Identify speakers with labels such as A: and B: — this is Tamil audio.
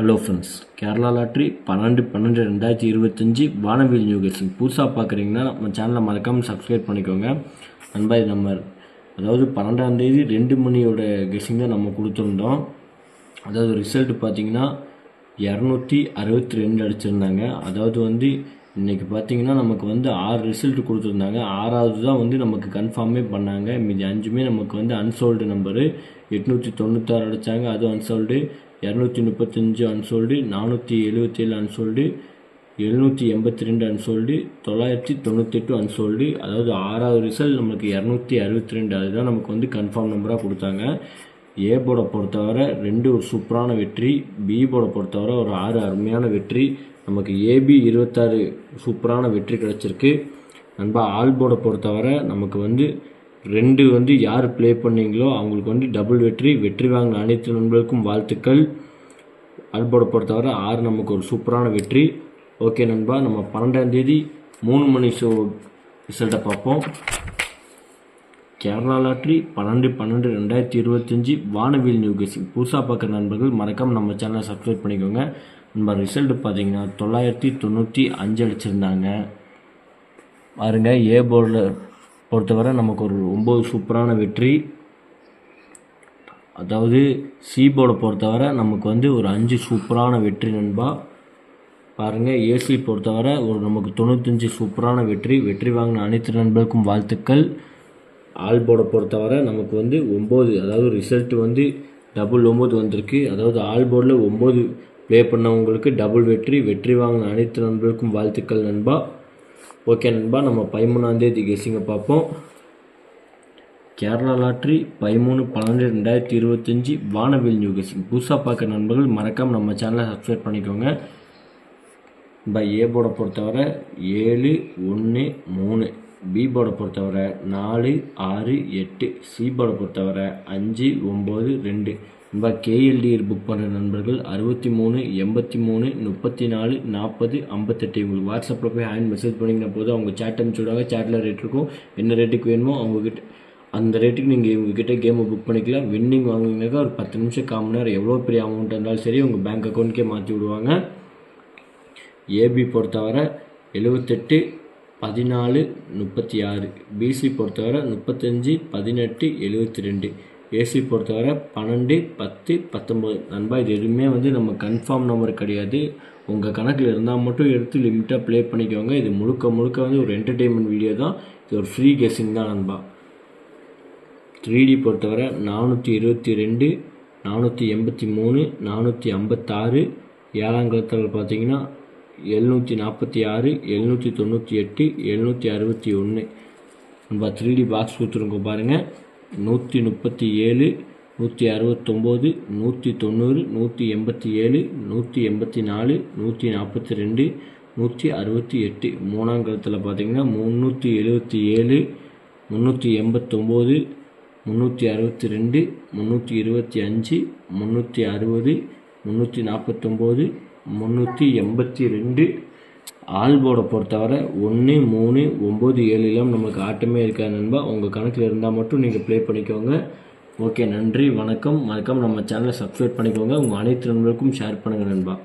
A: ஹலோ ஃப்ரெண்ட்ஸ் கேரளா லாட்ரி பன்னெண்டு பன்னெண்டு ரெண்டாயிரத்தி இருபத்தஞ்சி வானவில் நியூ புதுசாக பார்க்குறீங்கன்னா நம்ம சேனலை மறக்காமல் சப்ஸ்கிரைப் பண்ணிக்கோங்க. அன்பாய் இது நம்ம அதாவது பன்னெண்டாம் தேதி ரெண்டு மணியோட கெஸ்டிங் தான் நம்ம கொடுத்துருந்தோம். அதாவது ரிசல்ட் பார்த்தீங்கன்னா இரநூத்தி அறுபத்தி ரெண்டு அடிச்சிருந்தாங்க. அதாவது வந்து இன்றைக்கி பார்த்தீங்கன்னா நமக்கு வந்து ஆறு ரிசல்ட் கொடுத்துருந்தாங்க. ஆறாவது தான் வந்து நமக்கு கன்ஃபார்மே பண்ணாங்க. மீதி அஞ்சுமே நமக்கு வந்து அன்சோல்டு நம்பரு எட்நூற்றி தொண்ணூத்தாறு அடித்தாங்க அது அன்சோல்டு இரநூத்தி முப்பத்தஞ்சு அன்சோல்டு நானூற்றி எழுபத்தேழு அன்சோல்டு எழுநூற்றி எண்பத்தி ரெண்டு அன்சோல்டு தொள்ளாயிரத்தி தொண்ணூத்தெட்டு அன்சோல்டு அதாவது ஆறாவது ரிசல்ட் நமக்கு இரநூத்தி அறுபத்தி ரெண்டு அதுதான் நமக்கு வந்து கன்ஃபார்ம் நம்பராக கொடுத்தாங்க. ஏ போர்டை பொறுத்தவரை ரெண்டு ஒரு சூப்பரான வெற்றி பி போர்டை பொறுத்தவரை ஒரு ஆறு அருமையான வெற்றி. நமக்கு ஏபி இருபத்தாறு சூப்பரான வெற்றி கிடச்சிருக்கு. நண்பா ஆல் போர்டை பொறுத்தவரை நமக்கு வந்து ரெண்டு வந்து யார் ப்ளே பண்ணீங்களோ அவங்களுக்கு வந்து டபுள் வெற்றி வெற்றி வாங்கின அனைத்து நண்பர்களுக்கும் வாழ்த்துக்கள். ஆல்போர்டை பொறுத்தவரை ஆறு நமக்கு ஒரு சூப்பரான வெற்றி. ஓகே நண்பா நம்ம பன்னெண்டாம் தேதி மூணு மணி ஷோ ரிசல்ட்டை பார்ப்போம். கேரளா லாட்ரி பன்னெண்டு பன்னெண்டு ரெண்டாயிரத்தி இருபத்தஞ்சி வானவில் நியூ கெஸிங் புதுசாக பார்க்குற நண்பர்கள் மறக்காம நம்ம சேனலை சப்ஸ்கிரைப் பண்ணிக்கோங்க. நம்ம ரிசல்ட் பார்த்தீங்கன்னா தொள்ளாயிரத்தி தொண்ணூற்றி அஞ்சு அடிச்சிருந்தாங்க. பாருங்க ஏ போர்டில் பொறுத்தவரை நமக்கு ஒரு ஒம்பது சூப்பரான வெற்றி. அதாவது சி பொறுத்தவரை நமக்கு வந்து ஒரு அஞ்சு சூப்பரான வெற்றி நண்பா. பாருங்கள் ஏசி பொறுத்தவரை ஒரு நமக்கு தொண்ணூத்தஞ்சு சூப்பரான வெற்றி. வெற்றி வாங்கின அனைத்து நண்பர்களுக்கும் வாழ்த்துக்கள். ஆல்போட பொறுத்தவரை நமக்கு வந்து ஒம்பது அதாவது ரிசல்ட் வந்து டபுள் ஒம்பது வந்திருக்கு. அதாவது ஆல்போர்டில் ஒம்பது ப்ளே பண்ணவங்களுக்கு டபுள் வெற்றி. வெற்றி வாங்கின அனைத்து நண்பர்களுக்கும் வாழ்த்துக்கள் நண்பா. ஓகே நண்பா நம்ம பதிமூணாந்தேதி கெஸிங்கை பார்ப்போம். கேரளா லாட்ரி பதிமூணு பன்னெண்டு ரெண்டாயிரத்தி இருபத்தஞ்சி வானவில் நியூ கெஸிங் புதுசாக பார்க்குற நண்பர்கள் மறக்காமல் நம்ம சேனலை சப்ஸ்கிரைப் பண்ணிக்கோங்க. பை ஏ போர்டை பொறுத்தவரை ஏழு ஒன்று மூணு. பி போர்டை பொறுத்தவரை நாலு ஆறு எட்டு. சி போர்டை பொறுத்தவரை அஞ்சு ஒம்பது ரெண்டு. நம்ம கேஎல்டி புக் பண்ணுற நண்பர்கள் அறுபத்தி மூணு எண்பத்தி மூணு முப்பத்தி நாலு நாற்பது ஐம்பத்தெட்டு உங்களுக்கு வாட்ஸ்அப்பில் போய் ஹேண்ட் மெசேஜ் பண்ணிங்கன்னா போதும். அவங்க சேட் அனுப்பிச்சி விடுவாங்க. சேட்டில் ரேட் இருக்கும். என்ன ரேட்டுக்கு வேணுமோ அவங்கக்கிட்ட அந்த ரேட்டுக்கு நீங்கள் இவங்ககிட்ட கேமை புக் பண்ணிக்கலாம். வின்னிங் வாங்குனீங்கன்னாக்கா ஒரு பத்து நிமிஷம் கால் நேரம் எவ்வளோ பெரிய அமௌண்ட் இருந்தாலும் சரி உங்கள் பேங்க் அக்கௌண்ட்கே மாற்றி விடுவாங்க. ஏபி பொறுத்தவரை எழுபத்தெட்டு பதினாலு முப்பத்தி ஆறு. பிசி பொறுத்தவரை முப்பத்தஞ்சு பதினெட்டு எழுபத்தி ரெண்டு. ஏசி பொறுத்தவரை பன்னெண்டு பத்து பத்தொம்பது நண்பா இது எதுவுமே வந்து நம்ம கன்ஃபார்ம் நம்பர் கிடையாது. உங்கள் கணக்கில் இருந்தால் மட்டும் எடுத்து லிமிட்டாக ப்ளே பண்ணிக்கோங்க. இது முழுக்க முழுக்க வந்து ஒரு என்டர்டெயின்மெண்ட் வீடியோ தான். இது ஒரு ஃப்ரீ கெஸிங் தான் நண்பா. த்ரீ டி பொறுத்தவரை நானூற்றி இருபத்தி ரெண்டு நானூற்றி எண்பத்தி மூணு நானூற்றி ஐம்பத்தாறு. ஏழாங்கழத்தில் பார்த்தீங்கன்னா எழுநூற்றி நாற்பத்தி ஆறு எழுநூற்றி தொண்ணூற்றி எட்டு எழுநூற்றி அறுபத்தி ஒன்று. நம்ம த்ரீ டி பாக்ஸ் கொடுத்துருங்க பாருங்கள் நூற்றி முப்பத்தி ஏழு நூற்றி அறுபத்தொம்போது நூற்றி தொண்ணூறு நூற்றி எண்பத்தி ஏழு நூற்றி எண்பத்தி நாலு நூற்றி நாற்பத்தி ரெண்டு நூற்றி அறுபத்தி எட்டு. மூணாம் கலத்தில் பார்த்தீங்கன்னா முந்நூற்றி எழுபத்தி ஏழு முந்நூற்றி எண்பத்தொம்போது முந்நூற்றி அறுபத்தி ரெண்டு முந்நூற்றி இருபத்தி அஞ்சு முந்நூற்றி அறுபது முந்நூற்றி நாற்பத்தொம்போது முந்நூற்றி எண்பத்தி ரெண்டு ஆல்போர்டை பொறுத்தவரை ஒன்று மூணு ஒம்பது ஏழுலாம் நமக்கு ஆட்டமே இருக்காது நண்பா. உங்கள் கணக்கில் இருந்தால் மட்டும் நீங்கள் ப்ளே பண்ணிக்கோங்க. ஓகே நன்றி வணக்கம். வணக்கம் நம்ம சேனலை சப்ஸ்கிரைப் பண்ணிக்கோங்க. உங்கள் அனைத்து நண்பர்களுக்கும் ஷேர் பண்ணுங்கள் நண்பா.